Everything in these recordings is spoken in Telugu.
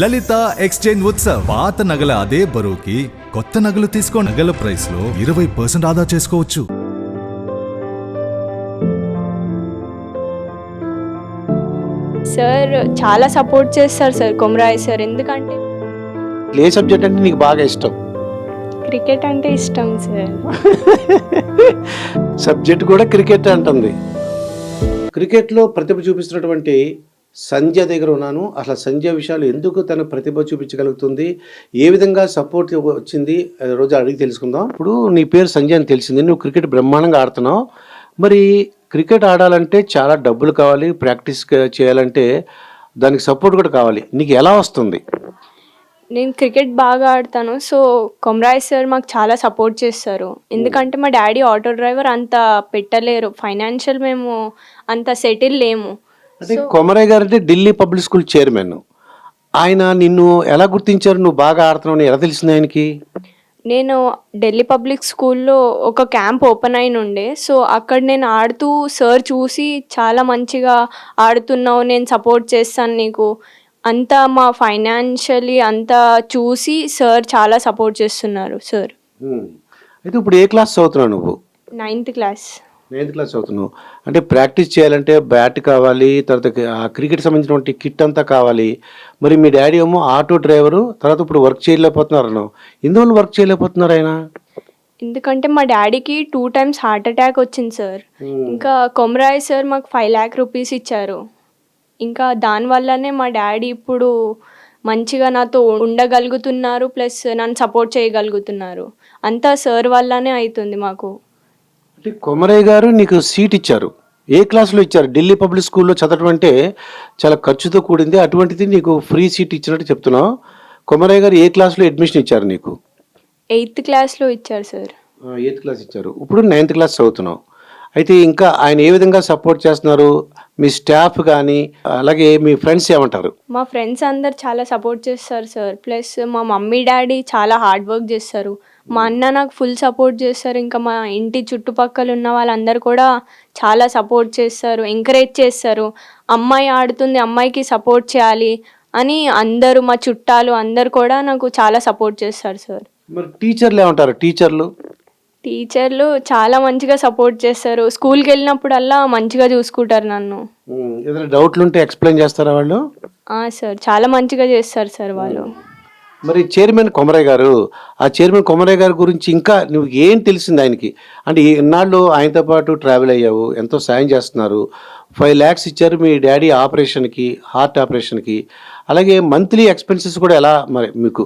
లలిత ఎక్స్చేంజ్ ఉత్సవ్. పాత నగల అదే బరువుకి కొత్త నగలు తీసుకో నగల ప్రైస్లో ఇరవై పర్సెంట్ ఆదా చేసుకోవచ్చు. సార్ చాలా సపోర్ట్ చేస్తారు సార్ కొమరాయ్ సార్. ఎందుకంటే ఏ సబ్జెక్ట్ అంటే నీకు బాగా ఇష్టం. క్రికెట్ అంటే ఇష్టం సార్. సబ్జెక్ట్ కూడా క్రికెట్ అంటుంది. క్రికెట్లో ప్రతిభ చూపిస్తున్నటువంటి సంధ్య దగ్గర ఉన్నాను. అసలు సంధ్య విషయాలు ఎందుకు తన ప్రతిభ చూపించగలుగుతుంది? ఏ విధంగా సపోర్ట్ వచ్చింది? రోజు అడిగి తెలుసుకుందాం. ఇప్పుడు నీ పేరు సంధ్య అని తెలిసింది. నువ్వు క్రికెట్ బ్రహ్మాండంగా ఆడుతున్నావు. మరి క్రికెట్ ఆడాలంటే చాలా డబ్బులు కావాలి. ప్రాక్టీస్ చేయాలంటే దానికి సపోర్ట్ కూడా కావాలి. నీకు ఎలా వస్తుంది? నేను క్రికెట్ బాగా ఆడతాను. సో కొమరాయ్ సార్ మాకు చాలా సపోర్ట్ చేస్తారు. ఎందుకంటే మా డాడీ ఆటో డ్రైవర్ అంత పెట్టలేరు. ఫైనాన్షియల్ మేము అంత సెటిల్ లేము. అంటే కొమరయ్య గారు అంటే ఢిల్లీ పబ్లిక్ స్కూల్ చైర్మన్. ఆయన నిన్ను ఎలా గుర్తించారు? నువ్వు బాగా ఆడుతున్నావు ఎలా తెలిసింది ఆయనకి? నేను ఢిల్లీ పబ్లిక్ స్కూల్లో ఒక క్యాంప్ ఓపెన్ అయిన ఉండే సో అక్కడ నేను ఆడుతూ సార్ చూసి చాలా మంచిగా ఆడుతున్నావు నేను సపోర్ట్ చేస్తాను నీకు. అంతా మా ఫైనాన్షియలీ అంతా చూసి సార్ చాలా సపోర్ట్ చేస్తున్నారు సార్. అయితే ఇప్పుడు ఏ క్లాస్ చదువుతున్నావు నువ్వు? Ninth class. నైన్త్ క్లాస్ చదువుతున్నావు. అంటే ప్రాక్టీస్ చేయాలంటే బ్యాట్ కావాలి తర్వాత క్రికెట్ సంబంధించినటువంటి కిట్ అంతా కావాలి. మరి మీ డాడీ ఏమో ఆటో డ్రైవరు తర్వాత ఇప్పుడు వర్క్ చేయలేకపోతున్నారు అన్నావు. ఎందువల్ల వర్క్ చేయలేకపోతున్నారు ఆయన? ఎందుకంటే మా డాడీకి టూ టైమ్స్ హార్ట్ అటాక్ వచ్చింది సార్. ఇంకా కొమరాయ్ సార్ మాకు ఫైవ్ ల్యాక్ రూపీస్ ఇచ్చారు. ఇంకా దానివల్లనే మా డాడీ ఇప్పుడు మంచిగా నాతో ఉండగలుగుతున్నారు ప్లస్ నన్ను సపోర్ట్ చేయగలుగుతున్నారు. అంతా సార్ వల్లనే అవుతుంది మాకు. కొమరయ్య గారు నీకు సీట్ ఇచ్చారు. ఏ క్లాస్లో ఇచ్చారు? ఢిల్లీ పబ్లిక్ స్కూల్లో చదవడం అంటే చాలా ఖర్చుతో కూడింది. అటువంటిది నీకు ఫ్రీ సీట్ ఇచ్చినట్టు చెప్తున్నావు. కొమరయ్య గారు ఏ క్లాస్లో అడ్మిషన్ ఇచ్చారు నీకు? ఎయిత్ క్లాస్లో ఇచ్చారు సార్. ఎయిత్ క్లాస్ ఇచ్చారు. ఇప్పుడు నైన్త్ క్లాస్ చదువుతున్నావు. అయితే ఇంకా ఆయన ఏ విధంగా సపోర్ట్ చేస్తున్నారు? మీ స్టాఫ్ కానీ అలాగే మీ ఫ్రెండ్స్ ఏమంటారు? మా ఫ్రెండ్స్ అందరు చాలా సపోర్ట్ చేస్తారు సార్. ప్లస్ మా మమ్మీ డాడీ చాలా హార్డ్ వర్క్ చేస్తారు. మా అన్న నాకు ఫుల్ సపోర్ట్ చేస్తారు. ఇంకా మా ఇంటి చుట్టుపక్కల ఉన్న వాళ్ళందరూ కూడా చాలా సపోర్ట్ చేస్తారు ఎంకరేజ్ చేస్తారు. అమ్మాయి ఆడుతుంది అమ్మాయికి సపోర్ట్ చేయాలి అని అందరూ మా చుట్టాలు అందరు కూడా నాకు చాలా సపోర్ట్ చేస్తారు సార్ మరి టీచర్లు ఏమంటారు? టీచర్లు టీచర్లు చాలా మంచిగా సపోర్ట్ చేస్తారు. స్కూల్కి వెళ్ళినప్పుడల్లా మంచిగా చూసుకుంటారు నన్ను. ఏదైనా డౌట్లు ఉంటే ఎక్స్ప్లెయిన్ చేస్తారా వాళ్ళు? సార్ చాలా మంచిగా చేస్తారు సార్ వాళ్ళు. మరి చైర్మన్ కొమరయ్య గారు ఆ చైర్మన్ కొమరయ్య గారి గురించి ఇంకా నువ్వు ఏం తెలిసింది ఆయనకి? అంటే ఇన్నాళ్ళు ఆయనతో పాటు ట్రావెల్ అయ్యావు ఎంతో సాయం చేస్తున్నారు. ఫైవ్ ల్యాక్స్ ఇచ్చారు మీ డాడీ ఆపరేషన్కి హార్ట్ ఆపరేషన్కి అలాగే మంత్లీ ఎక్స్పెన్సెస్ కూడా ఎలా మరి మీకు?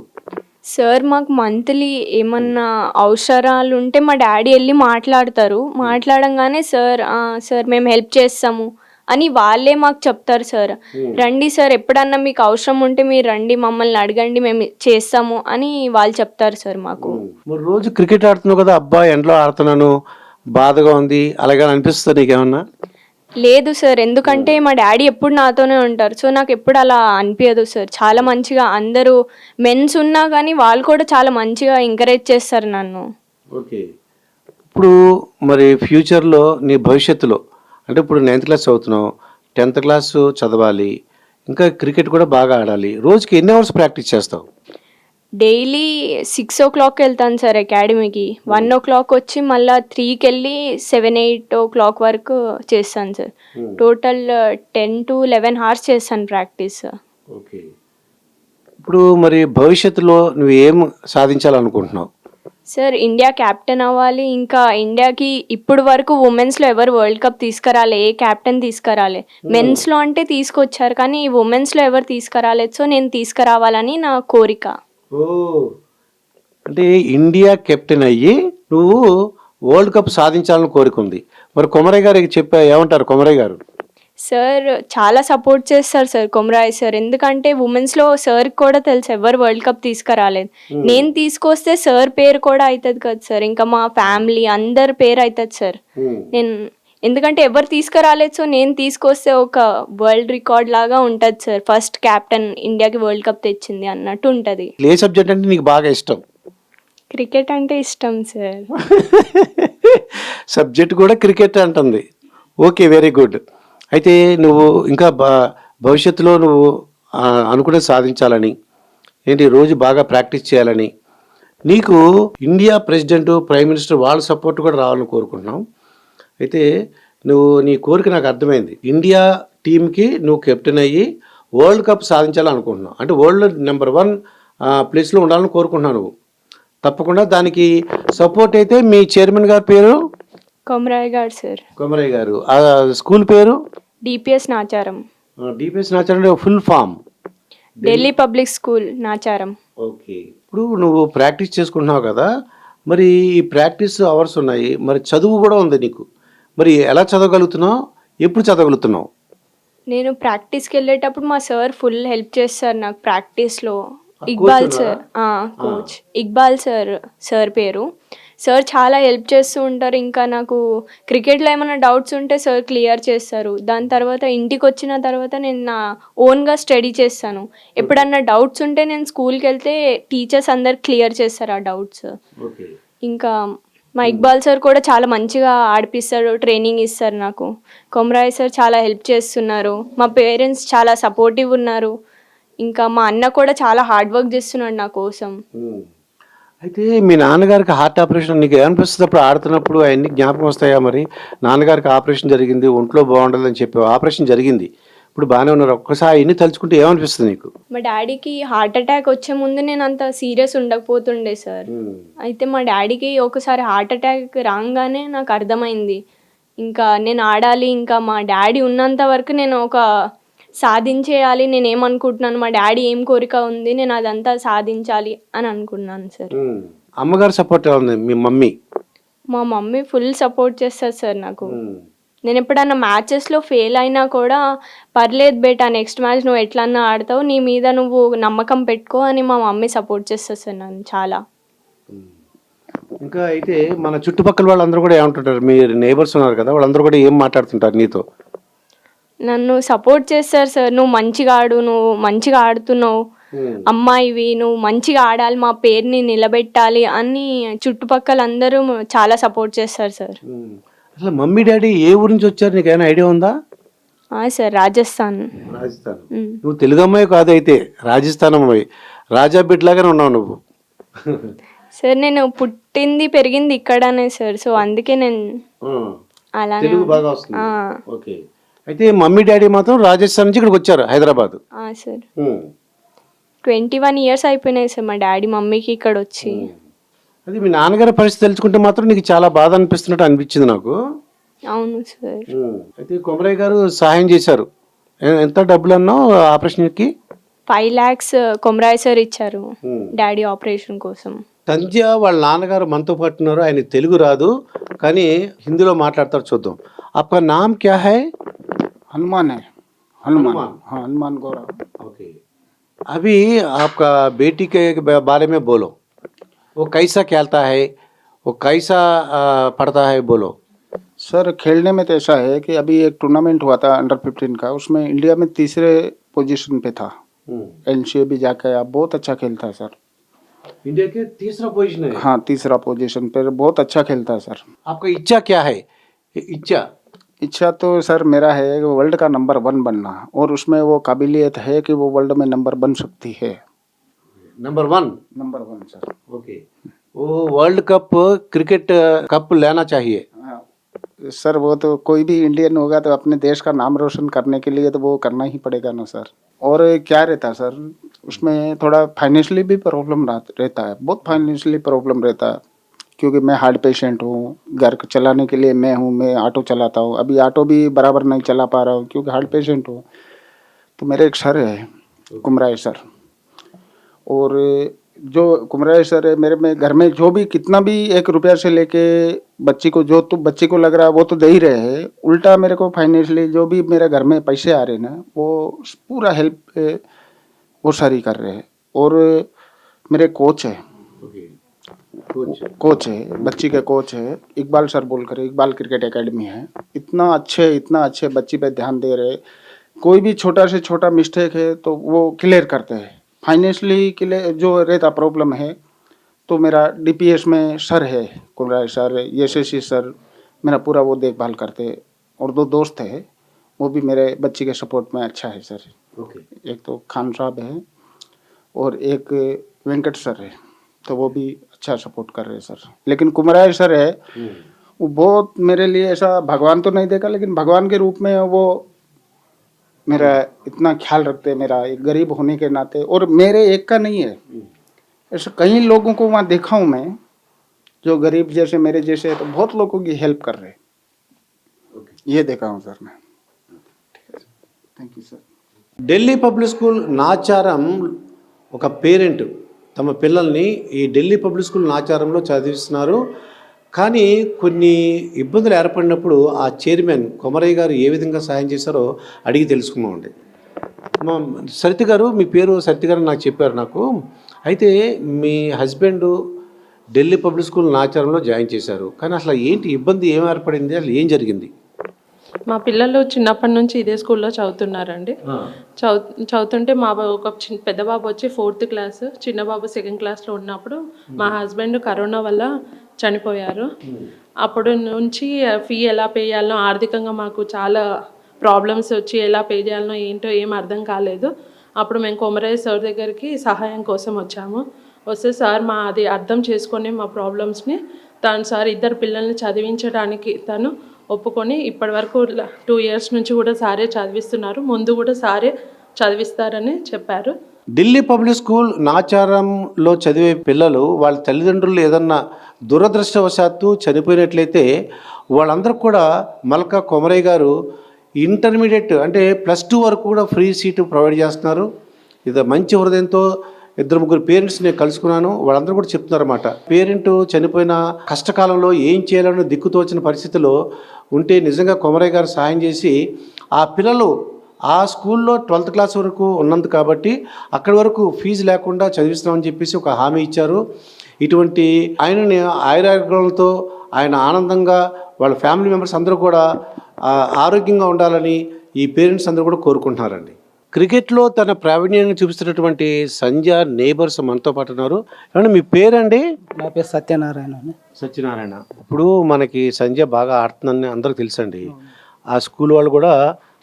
సార్ మాకు మంత్లీ ఏమన్నా అవసరాలు ఉంటే మా డాడీ వెళ్ళి మాట్లాడతారు. మాట్లాడంగానే సార్ సార్ మేము హెల్ప్ చేస్తాము. అని వాళ్ళే మాకు చెప్తారు సార్. రండి సార్. ఎప్పుడన్నా మీకు అవసరం ఉంటే మీరు రండి మమ్మల్ని అడగండి మేము చేస్తాము అని వాళ్ళు చెప్తారు సార్ మాకు. మరి రోజు క్రికెట్ ఆడుతున్నావు కదా అబ్బా ఎండలో ఆడుతున్నాను బాధగా ఉంది అలాగే అనిపిస్తుంది నీకేమన్నా? లేదు సార్. ఎందుకంటే మా డాడీ ఎప్పుడు నాతోనే ఉంటారు సో నాకు ఎప్పుడు అలా అనిపించదు సార్. చాలా మంచిగా అందరూ మెన్స్ ఉన్నా కానీ వాళ్ళు కూడా చాలా మంచిగా ఎంకరేజ్ చేస్తారు నన్ను. ఓకే. ఇప్పుడు మరి ఫ్యూచర్లో నీ భవిష్యత్తులో అంటే ఇప్పుడు నైన్త్ క్లాస్ చదువుతున్నావు టెన్త్ క్లాస్ చదవాలి ఇంకా క్రికెట్ కూడా బాగా ఆడాలి. రోజుకి ఎన్ని అవర్స్ ప్రాక్టీస్ చేస్తావు? డైలీ సిక్స్ ఓ క్లాక్ వెళ్తాను సార్ అకాడమీకి వన్ ఓ క్లాక్ వచ్చి మళ్ళీ త్రీకి వెళ్ళి సెవెన్ ఎయిట్ ఓ క్లాక్ వరకు చేస్తాను sir. Total ten to eleven hours చేస్తాను ప్రాక్టీస్ ఓకే ఇప్పుడు మరి భవిష్యత్తులో నువ్వు ఏం సాధించాలనుకుంటున్నావు? సార్ ఇండియా కెప్టెన్ అవ్వాలి. ఇంకా ఇండియాకి ఇప్పుడు వరకు ఉమెన్స్లో ఎవరు వరల్డ్ కప్ తీసుకురాలే ఏ కెప్టెన్ తీసుకురాలే. మెన్స్లో అంటే తీసుకొచ్చారు కానీ ఉమెన్స్లో ఎవరు తీసుకురాలేదు. సో నేను తీసుకురావాలని నా కోరిక. ఓ అంటే ఇండియా కెప్టెన్ అయ్యి నువ్వు వరల్డ్ కప్ సాధించాలని కోరుకుంది మరి కొమరయ్య గారికి చెప్పా ఏమంటారు కొమరయ్య గారు? సార్ చాలా సపోర్ట్ చేస్తారు సార్ కొమరాయ్ సార్. ఎందుకంటే ఉమెన్స్లో సార్ కూడా తెలుసు ఎవరు వరల్డ్ కప్ తీసుకురాలేదు. నేను తీసుకొస్తే సార్ పేరు కూడా అవుతుంది కదా సార్. ఇంకా మా ఫ్యామిలీ అందరి పేరు అవుతుంది సార్. నేను ఎందుకంటే ఎవరు తీసుకురాలేదు సో నేను తీసుకొస్తే ఒక వరల్డ్ రికార్డ్ లాగా ఉంటుంది సార్. ఫస్ట్ కెప్టెన్ ఇండియాకి వరల్డ్ కప్ తెచ్చింది అన్నట్టు ఉంటుంది. ఏ సబ్జెక్ట్ అంటే నీకు బాగా ఇష్టం? క్రికెట్ అంటే ఇష్టం సార్. సబ్జెక్ట్ కూడా క్రికెట్ అంటుంది. Okay very good. అయితే నువ్వు ఇంకా భ- భవిష్యత్తులో నువ్వు అనుకునే సాధించాలని ఏంటి రోజు బాగా ప్రాక్టీస్ చేయాలని నీకు ఇండియా ప్రెసిడెంట్ ప్రైమ్ మినిస్టర్ వాళ్ళ సపోర్ట్ కూడా రావాలని కోరుకుంటున్నాం. అయితే నువ్వు నీ కోరిక నాకు అర్థమైంది. ఇండియా టీంకి నువ్వు కెప్టెన్ అయ్యి వరల్డ్ కప్ సాధించాలని అనుకుంటున్నావు. అంటే వరల్డ్ నెంబర్ వన్ ప్లేస్లో ఉండాలని కోరుకుంటున్నావు నువ్వు. తప్పకుండా దానికి సపోర్ట్ అయితే మీ చైర్మన్ గారి పేరు కొమరాయ్ గారు సార్. కొమరయ్య గారు. ఆ స్కూల్ పేరు? DPS Nacharam. DPS నాచారంటే full form. Delhi public school Nacharam. Okay. ఇప్పుడు నువ్వు ప్రాక్టీస్ చేసుకుంటున్నావు కదా మరి ఈ ప్రాక్టీస్ అవర్స్ ఉన్నాయి మరి చదువు కూడా ఉంది నీకు. మరి ఎలా చదవగలుగుతున్నావు? ఎప్పుడు చదవగలుగుతున్నావు? నేను ప్రాక్టీస్కి వెళ్ళేటప్పుడు మా సార్ ఫుల్ హెల్ప్ చేస్తారు నాకు ప్రాక్టీస్లో. Iqbal sir coach. Iqbal sir sir పేరు. సార్ చాలా హెల్ప్ చేస్తూ ఉంటారు. ఇంకా నాకు క్రికెట్లో ఏమైనా డౌట్స్ ఉంటే సార్ క్లియర్ చేస్తారు. దాని తర్వాత ఇంటికి వచ్చిన తర్వాత నేను నా ఓన్గా స్టడీ చేస్తాను. ఎప్పుడన్నా డౌట్స్ ఉంటే నేను స్కూల్కి వెళ్తే టీచర్స్ అందరు క్లియర్ చేస్తారు ఆ డౌట్స్. ఇంకా మా ఇక్బాల్ సార్ కూడా చాలా మంచిగా ఆడిపిస్తారు ట్రైనింగ్ ఇస్తారు నాకు. కొమరాయ్ సార్ చాలా హెల్ప్ చేస్తున్నారు. మా పేరెంట్స్ చాలా సపోర్టివ్ ఉన్నారు. ఇంకా మా అన్న కూడా చాలా హార్డ్ వర్క్ చేస్తున్నాడు నా కోసం. అయితే మీ నాన్నగారికి హార్ట్ ఆపరేషన్ నీకు ఏమనిపిస్తుంది అప్పుడు ఆడుతున్నప్పుడు అవన్నీ జ్ఞాపకం వస్తాయా మరి? నాన్నగారికి ఆపరేషన్ జరిగింది ఒంట్లో బాగుండదని చెప్పి ఆపరేషన్ జరిగింది. ఇప్పుడు బాగానే ఉన్నారు. ఒక్కసారి ఎన్ని తలుచుకుంటే ఏమనిపిస్తుంది నీకు? మా డాడీకి హార్ట్ అటాక్ వచ్చే ముందు నేను అంత సీరియస్ ఉండకపోతుండే సార్. అయితే మా డాడీకి ఒకసారి హార్ట్ అటాక్ రాగానే నాకు అర్థమైంది. ఇంకా నేను ఆడాలి ఇంకా మా డాడీ ఉన్నంత వరకు నేను ఒక సాధించేయాలి నేను ఏమనుకుంటున్నాను మా డాడీ ఏం కోరిక ఉంది నేను అదంతా సాధించాలి అని అనుకున్నాను సార్. అమ్మగారు సపోర్ట్ ఎలా ఉంది? మీ మమ్మీ? మా మమ్మీ ఫుల్ సపోర్ట్ చేస్తారు సార్ నాకు. నేను ఎప్పుడన్నా మ్యాచెస్లో ఫెయిల్ అయినా కూడా పర్లేదు బేటా నెక్స్ట్ మ్యాచ్ నువ్వు ఎట్లన్నా ఆడతావు నీ మీద నువ్వు నమ్మకం పెట్టుకో అని మా మమ్మీ సపోర్ట్ చేస్తారు సార్ నన్ను చాలా. ఇంకా అయితే మన చుట్టుపక్కల వాళ్ళందరూ కూడా ఏమంటుంటారు? మీ నేబర్స్ ఉన్నారు కదా వాళ్ళందరూ కూడా ఏం మాట్లాడుతుంటారు నీతో? నన్ను సపోర్ట్ చేస్తారు సార్. నువ్వు మంచిగా ఆడు నువ్వు మంచిగా ఆడుతున్నావు. అమ్మాయివి నువ్వు మంచిగా ఆడాలి మా పేరుని నిలబెట్టాలి అని చుట్టుపక్కల అందరూ చాలా సపోర్ట్ చేస్తారు సార్. అసలు మమ్మీ డాడీ ఏ ఊరి నుంచి వచ్చారు? నీకు ఏమైనా ఐడియా ఉందా? ఆ, సార్ రాజస్థాన్. రాజస్థాన్. నువ్వు తెలుగు అమ్మాయి కాదు అయితే రాజస్థాన్ అమ్మాయి. రాజా బిడ్లాగానే ఉన్నావు నువ్వు. సార్ నేను పుట్టింది పెరిగింది ఇక్కడనే సార్. సో అందుకే నేను అలానే తెలుగు బాగా వస్తుంది. ఓకే. అయితే మమ్మీ డాడీ మాత్రం రాజస్థాన్ నుంచి ఇక్కడికి వచ్చారు హైదరాబాద్. ఆ, సార్. ట్వంటీ వన్ ఇయర్స్ అయిపోయినాయి సార్ మా డాడీ మమ్మీకి ఇక్కడ వచ్చి. అది మీ నాన్నగారి పరిస్థితి తెలుసుకుంటే మాత్రం నీకు చాలా బాధ అనిపిస్తున్నట్టు అనిపించింది నాకు. అవును సార్. అయితే కొమరయ్య గారు సహాయం చేశారు. ఎ- ఎంత డబ్బులు అన్నావు ఆపరేషన్కి? ఫైవ్ ల్యాక్స్ కొమరాయ్ సార్ ఇచ్చారు డాడీ ఆపరేషన్ కోసం. సంధ్య వాళ్ళ నాన్నగారు మనతో పాటు ఉన్నారు ఆయన తెలుగు రాదు కానీ హిందీలో మాట్లాడతారు చూద్దాం आपका नाम क्या है हनुमान है हनुमान हनुमान। हाँ हनुमान गौरव ओके अभी आपका बेटी के बा- बारे में बोलो वो कैसा खेलता है वो कैसा आ, पढ़ता है बोलो सर खेलने में तो ऐसा है कि अभी एक टूर्नामेंट हुआ था अंडर फिफ्टीन का उसमें इंडिया में तीसरे पोजीशन पे था एन भी जाके आया बहुत अच्छा खेलता है सर इंडिया के तीसरा पोजीशन है। हाँ तीसरा पोजीशन पर बहुत अच्छा खेलता है सर। आपका इच्छा क्या है? इच्छा? इच्छा तो सर मेरा है कि वर्ल्ड का नंबर वन बनना और उसमें वो काबिलियत है कि वो वर्ल्ड में नंबर बन सकती है। Number one number one sir okay वो वर्ल्ड कप क्रिकेट कप लेना चाहिए। हाँ। सर वो तो कोई भी इंडियन होगा तो अपने देश का नाम रोशन करने के लिए तो वो करना ही पड़ेगा ना सर। और क्या रहता सर? उसमें थोड़ा फाइनेंशियली भी प्रॉब्लम रहता है। बहुत फाइनेंशियली प्रॉब्लम रहता है, क्योंकि मैं हार्ट पेशेंट हूँ, घर चलाने के लिए मैं हूँ, मैं ऑटो चलाता हूँ। अभी ऑटो भी बराबर नहीं चला पा रहा हूँ, क्योंकि हार्ट पेशेंट हूँ। तो मेरे एक सर है, कुमराय सर और जो कुमराय सर है, मेरे में, घर में जो भी, कितना भी एक रुपया से लेके बच्ची को, जो तो बच्ची को लग रहा है, वो तो दे ही रहे हैं। उल्टा मेरे को फाइनेंशियली जो भी मेरे घर में पैसे आ रहे हैं ना, वो पूरा हेल्प वो सारी कर रहे हैं। और मेरे कोच है। कोच कोच है। बच्ची के कोच है। इकबाल सर बोलकर इकबाल क्रिकेट एकेडमी है। इतना अच्छे इतना अच्छे बच्ची पे ध्यान दे रहे कोई भी छोटा से छोटा मिस्टेक है तो वो क्लियर करते हैं। फाइनेंशियली क्लियर जो रहता प्रॉब्लम है तो मेरा डीपीएस में सर है कुलराज सर यशस्वी सर मेरा पूरा वो देखभाल करते और दो दोस्त है। वो भी मेरे बच्चे के सपोर्ट में अच्छा है सर ఓకే एक तो खान साहब है और एक वेंकट सर है तो वो भी अच्छा सपोर्ट कर रहे हैं सर लेकिन कुमराय सर है वो बहुत मेरे लिए ऐसा भगवान तो नहीं देखा लेकिन भगवान के रूप में वो मेरा इतना ख्याल रखते हैं मेरा एक गरीब होने के नाते और मेरे एक का नहीं है। ऐसे कई लोगों को वहाँ देखा हूँ मैं जो गरीब जैसे मेरे जैसे है, तो बहुत लोगों की हेल्प कर रहे हैं। ये देखा हूँ सर मैं। Thank you sir Delhi public school Nacharam ఒక పేరెంట్ తమ పిల్లల్ని ఈ ఢిల్లీ పబ్లిక్ స్కూల్ నాచారంలో చదివిస్తున్నారు. కానీ కొన్ని ఇబ్బందులు ఏర్పడినప్పుడు ఆ చైర్మన్ కొమరయ్య గారు ఏ విధంగా సాయం చేశారో అడిగి తెలుసుకున్నామండి మా సరితి గారు మీ పేరు సరితి గారు నాకు చెప్పారు నాకు. అయితే మీ హస్బెండ్ ఢిల్లీ పబ్లిక్ స్కూల్ నాచారంలో జాయిన్ చేశారు. కానీ అసలు ఏంటి ఇబ్బంది ఏం ఏర్పడింది అసలు ఏం జరిగింది? మా పిల్లలు చిన్నప్పటి నుంచి ఇదే స్కూల్లో చదువుతున్నారండి. చదువు చదువుతుంటే మా బాబు ఒక చిన్న పెద్ద బాబు వచ్చి ఫోర్త్ క్లాస్ చిన్న బాబు సెకండ్ క్లాస్లో ఉన్నప్పుడు మా హస్బెండ్ కరోనా వల్ల చనిపోయారు. అప్పుడు నుంచి ఫీ ఎలా పే చేయాలనో ఆర్థికంగా మాకు చాలా ప్రాబ్లమ్స్ వచ్చి ఎలా పే చేయాలనో ఏంటో ఏం అర్థం కాలేదు. అప్పుడు మేము కొమరయ్య సార్ దగ్గరికి సహాయం కోసం వచ్చాము. వస్తే సార్ మా అది అర్థం చేసుకొని మా ప్రాబ్లమ్స్ని తను సార్ ఇద్దరు పిల్లల్ని చదివించడానికి తను ఒప్పుకొని ఇప్పటి వరకు టూ ఇయర్స్ నుంచి కూడా సారే చదివిస్తున్నారు. ముందు కూడా సారే చదివిస్తారని చెప్పారు. ఢిల్లీ పబ్లిక్ స్కూల్ నాచారంలో చదివే పిల్లలు వాళ్ళ తల్లిదండ్రులు ఏదన్నా దురదృష్టవశాత్తు చనిపోయినట్లయితే వాళ్ళందరూ కూడా మల్కా కొమరయ్య గారు ఇంటర్మీడియట్ అంటే ప్లస్ టూ వరకు కూడా ఫ్రీ సీటు ప్రొవైడ్ చేస్తున్నారు. ఇది మంచి హృదయంతో ఇద్దరు ముగ్గురు పేరెంట్స్ నేను కలుసుకున్నాను. వాళ్ళందరూ కూడా చెప్తున్నారు అన్నమాట పేరెంట్ చనిపోయిన కష్టకాలంలో ఏం చేయాలని దిక్కుతోచిన పరిస్థితిలో ఉంటే నిజంగా కొమరయ్య గారు సాయం చేసి ఆ పిల్లలు ఆ స్కూల్లో ట్వెల్త్ క్లాస్ వరకు ఉన్నందు కాబట్టి అక్కడి వరకు ఫీజు లేకుండా చదివిస్తామని చెప్పేసి ఒక హామీ ఇచ్చారు. ఇటువంటి ఆయనని ఆయురాగ్రంతో ఆయన ఆనందంగా వాళ్ళ ఫ్యామిలీ మెంబర్స్ అందరూ కూడా ఆరోగ్యంగా ఉండాలని ఈ పేరెంట్స్ అందరూ కూడా కోరుకుంటున్నారండి. క్రికెట్లో తన ప్రావీణ్యాన్ని చూపిస్తున్నటువంటి సంధ్య నేబర్స్ మనతో పాటు ఉన్నారు. ఏమంటే మీ పేరండి? నా పేరు సత్యనారాయణ సత్యనారాయణ. ఇప్పుడు మనకి సంజయ్ బాగా ఆడుతుందని అందరికి తెలుసండి. ఆ స్కూల్ వాళ్ళు కూడా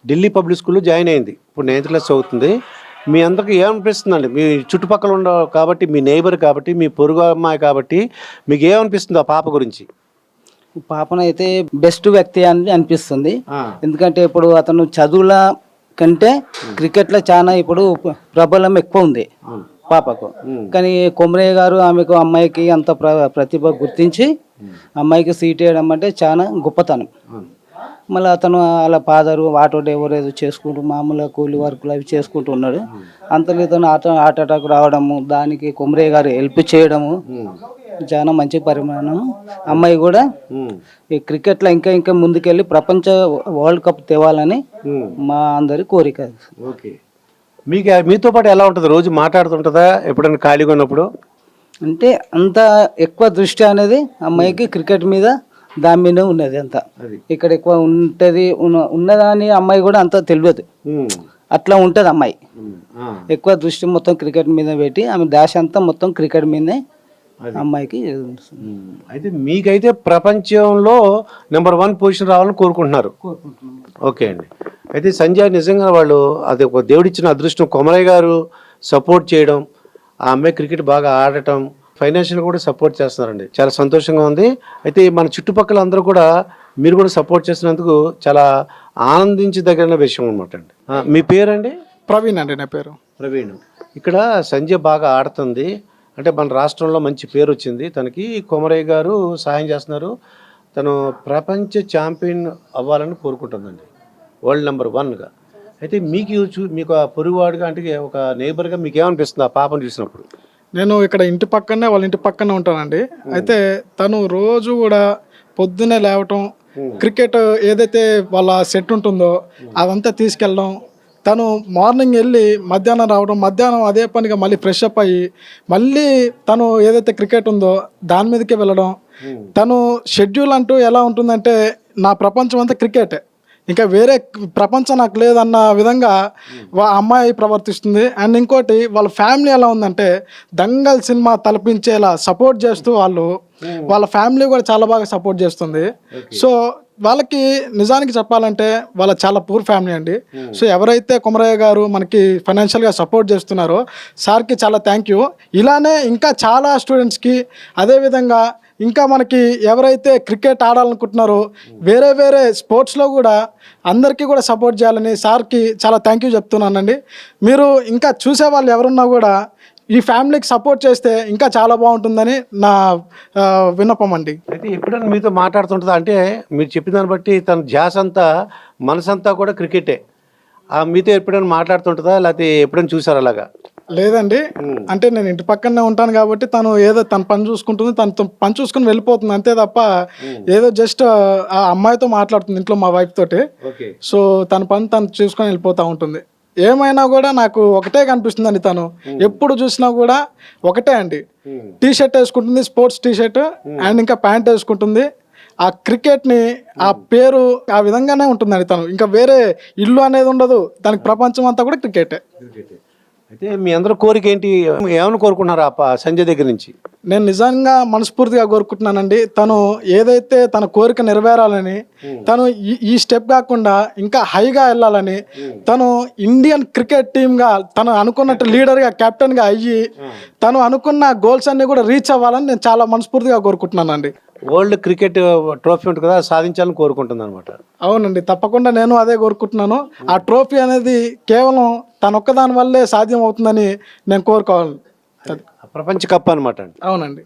ఢిల్లీ పబ్లిక్ స్కూల్లో జాయిన్ అయింది. ఇప్పుడు నైన్త్ క్లాస్ చదువుతుంది. మీ అందరికి ఏమనిపిస్తుందండి? మీ చుట్టుపక్కల ఉండ కాబట్టి మీ నైబర్ కాబట్టి మీ పొరుగు అమ్మాయి కాబట్టి మీకు ఏమనిపిస్తుంది ఆ పాప గురించి? పాపనైతే బెస్ట్ వ్యక్తి అని అనిపిస్తుంది. ఎందుకంటే ఇప్పుడు అతను చదువుల కంటే క్రికెట్లో చాలా ఇప్పుడు ప్ర- ప్రబలం ఎక్కువ ఉంది. పాపకు. కానీ కొమరయ్య గారు ఆమెకు అమ్మాయికి అంత ప్ర ప్రతిభ గుర్తించి అమ్మాయికి సీట్ వేయడం అంటే చాలా గొప్పతనం. మళ్ళీ అతను అలా ఫాదరు ఆటో డ్రైవర్ ఏదో చేసుకుంటూ మామూలుగా కూలి వర్కులు అవి చేసుకుంటూ ఉన్నాడు. అంతలో ఇతను ఆట హార్ట్ అటాక్ రావడము దానికి కొమరయ్య గారు హెల్ప్ చేయడము చాలా మంచి పరిమాణం. అమ్మాయి కూడా ఈ క్రికెట్లో ఇంకా ఇంకా ముందుకెళ్ళి ప్రపంచ వరల్డ్ కప్ తేవాలని మా అందరి కోరిక. ఓకే. మీకు మీతో పాటు ఎలా ఉంటుంది? రోజు మాట్లాడుతుంటుందా? ఎప్పుడైనా ఖాళీగా ఉన్నప్పుడు? అంటే అంత ఎక్కువ దృష్టి అనేది అమ్మాయికి క్రికెట్ మీద దాని మీద ఉన్నది అంత. ఇక్కడ ఎక్కువ ఉంటది ఉన్న- ఉన్నదాని అమ్మాయి కూడా అంత తెలియదు. అట్లా ఉంటది అమ్మాయి. ఎక్కువ దృష్టి మొత్తం క్రికెట్ మీద పెట్టి ఆమె దాశ అంతా మొత్తం క్రికెట్ మీదనే అమ్మాయికి. అయితే మీకైతే ప్రపంచంలో నెంబర్ వన్ పొజిషన్ రావాలని కోరుకుంటున్నారు. ఓకే అండి. అయితే సంజయ్ నిజంగా వాళ్ళు అది ఒక దేవుడిచ్చిన అదృష్టం. కొమరయ్య గారు సపోర్ట్ చేయడం ఆ అమ్మాయి క్రికెట్ బాగా ఆడటం ఫైనాన్షియల్ కూడా సపోర్ట్ చేస్తున్నారండి. చాలా సంతోషంగా ఉంది. అయితే మన చుట్టుపక్కల అందరూ కూడా మీరు కూడా సపోర్ట్ చేసినందుకు చాలా ఆనందించదగిన విషయం అనమాట అండి. మీ పేరండి? ప్రవీణ్ అండి నా పేరు. ప్రవీణ్. ఇక్కడ సంజయ్ బాగా ఆడుతుంది. అంటే మన రాష్ట్రంలో మంచి పేరు వచ్చింది. తనకి కొమరయ్య గారు సహాయం చేస్తున్నారు. తను ప్రపంచ ఛాంపియన్ అవ్వాలని కోరుకుంటుందండి. వరల్డ్ నెంబర్ వన్గా అయితే మీకు మీకు ఆ పొరుగువాడుగా అంటే ఒక నేబర్గా మీకు ఏమనిపిస్తుంది ఆ పాపను చూసినప్పుడు? నేను ఇక్కడ ఇంటి పక్కనే వాళ్ళ ఇంటి పక్కనే ఉంటానండి. అయితే తను రోజు కూడా పొద్దున్నే లేవటం క్రికెట్ ఏదైతే వాళ్ళ సెట్ ఉంటుందో అదంతా తీసుకెళ్ళడం తను మార్నింగ్ వెళ్ళి మధ్యాహ్నం రావడం మధ్యాహ్నం అదే పనిగా మళ్ళీ ఫ్రెష్ అప్ అయ్యి మళ్ళీ తను ఏదైతే క్రికెట్ ఉందో దాని మీదకే వెళ్ళడం. తను షెడ్యూల్ అంటూ ఎలా ఉంటుందంటే నా ప్రపంచం అంతా క్రికెటే. ఇంకా వేరే ప్రపంచం నాకు లేదన్న విధంగా వా అమ్మాయి ప్రవర్తిస్తుంది. అండ్ ఇంకోటి వాళ్ళ ఫ్యామిలీ ఎలా ఉందంటే దంగల్ సినిమా తలపించేలా సపోర్ట్ చేస్తూ వాళ్ళు వాళ్ళ ఫ్యామిలీ కూడా చాలా బాగా సపోర్ట్ చేస్తుంది. సో వాళ్ళకి నిజానికి చెప్పాలంటే వాళ్ళ చాలా పూర్ ఫ్యామిలీ అండి. సో ఎవరైతే కుమరయ్య గారు మనకి ఫైనాన్షియల్గా సపోర్ట్ చేస్తున్నారో సార్కి చాలా థ్యాంక్ యూ ఇలానే ఇంకా చాలా స్టూడెంట్స్కి అదేవిధంగా ఇంకా మనకి ఎవరైతే క్రికెట్ ఆడాలనుకుంటున్నారో వేరే వేరే స్పోర్ట్స్లో కూడా అందరికీ కూడా సపోర్ట్ చేయాలని సార్కి చాలా థ్యాంక్ యూ చెప్తున్నానండి. మీరు ఇంకా చూసే వాళ్ళు ఎవరున్నా కూడా ఈ ఫ్యామిలీకి సపోర్ట్ చేస్తే ఇంకా చాలా బాగుంటుందని నా విన్నపం అండి. అయితే ఎప్పుడైనా మీతో మాట్లాడుతుంటుందా? అంటే మీరు చెప్పిన దాన్ని బట్టి తన ధ్యాస అంతా మనసంతా కూడా క్రికెటే. ఆ మీతో ఎప్పుడైనా మాట్లాడుతుంటుందా? లేకపోతే ఎప్పుడైనా చూసారు అలాగా? లేదండి. అంటే నేను ఇంటి పక్కనే ఉంటాను కాబట్టి తను ఏదో తన పని చూసుకుంటుంది తను పని చూసుకుని వెళ్ళిపోతుంది. అంతే తప్ప ఏదో జస్ట్ ఆ అమ్మాయితో మాట్లాడుతుంది ఇంట్లో మా వైఫ్ తోటి. సో తన పని తను చూసుకొని వెళ్ళిపోతూ ఉంటుంది. ఏమైనా కూడా నాకు ఒకటే కనిపిస్తుందండి తను. ఎప్పుడు చూసినా కూడా ఒకటే అండి. టీ షర్ట్ వేసుకుంటుంది స్పోర్ట్స్ టీ షర్ట్ అండ్ ఇంకా ప్యాంట్ వేసుకుంటుంది. ఆ క్రికెట్ని ఆ పేరు ఆ విధంగానే ఉంటుందండి తను. ఇంకా వేరే ఇల్లు అనేది ఉండదు. దానికి ప్రపంచం అంతా కూడా క్రికెటే. అయితే మీ అందరూ కోరిక ఏంటి? ఏమని కోరుకున్నారు ఆ సంజయ్ దగ్గర నుంచి? నేను నిజంగా మనస్ఫూర్తిగా కోరుకుంటున్నానండి. తను ఏదైతే తన కోరిక నెరవేరాలని తను ఈ- స్టెప్ కాకుండా ఇంకా హైగా వెళ్ళాలని తను ఇండియన్ క్రికెట్ టీమ్గా తను అనుకున్నట్టు లీడర్గా కెప్టెన్గా అయ్యి తను అనుకున్న గోల్స్ అన్ని కూడా రీచ్ అవ్వాలని నేను చాలా మనస్ఫూర్తిగా కోరుకుంటున్నానండి. వరల్డ్ క్రికెట్ ట్రోఫీ ఉంటుంది కదా సాధించాలని కోరుకుంటుంది అనమాట అవునండి తప్పకుండా నేను అదే కోరుకుంటున్నాను. ఆ ట్రోఫీ అనేది కేవలం తనొక్కదాని వల్లే సాధ్యం అవుతుందని నేను కోరుకోవాలి. ప్రపంచ కప్ అనమాట అండి. అవునండి.